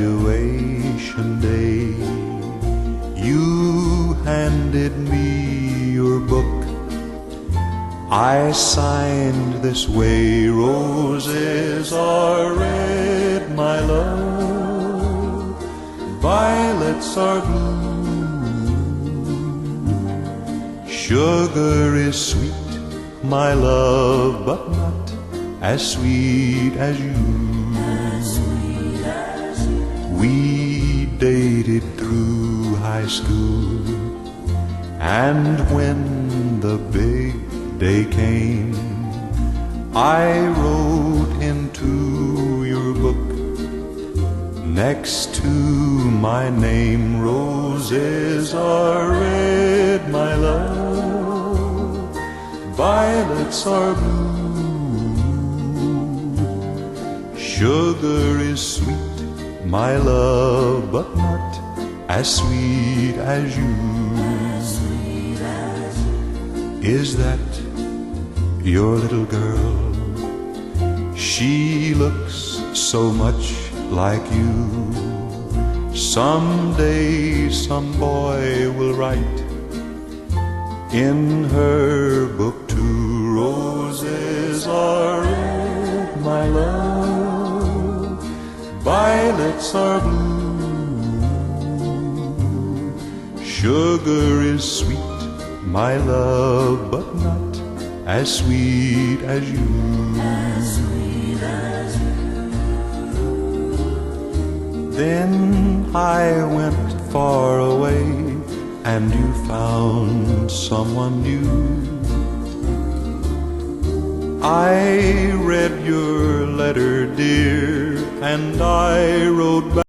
graduation day, you handed me. I signed this way Roses are red, my love, violets are blue. Sugar is sweet, my love, but not as sweet as you. We dated through high school, and when the big day came, I wrote into your book next to my name. Roses are red, my love, violets are blue. Sugar is sweet, my love, but not as sweet as you. Is that your little girl? She looks so much like you. Someday some boy will write in her book two roses are red, my love, violets are blue. Sugar is sweet, my love, but not as sweet as you. Then I went far away and you found someone new. I read your letter, dear, and I wrote back.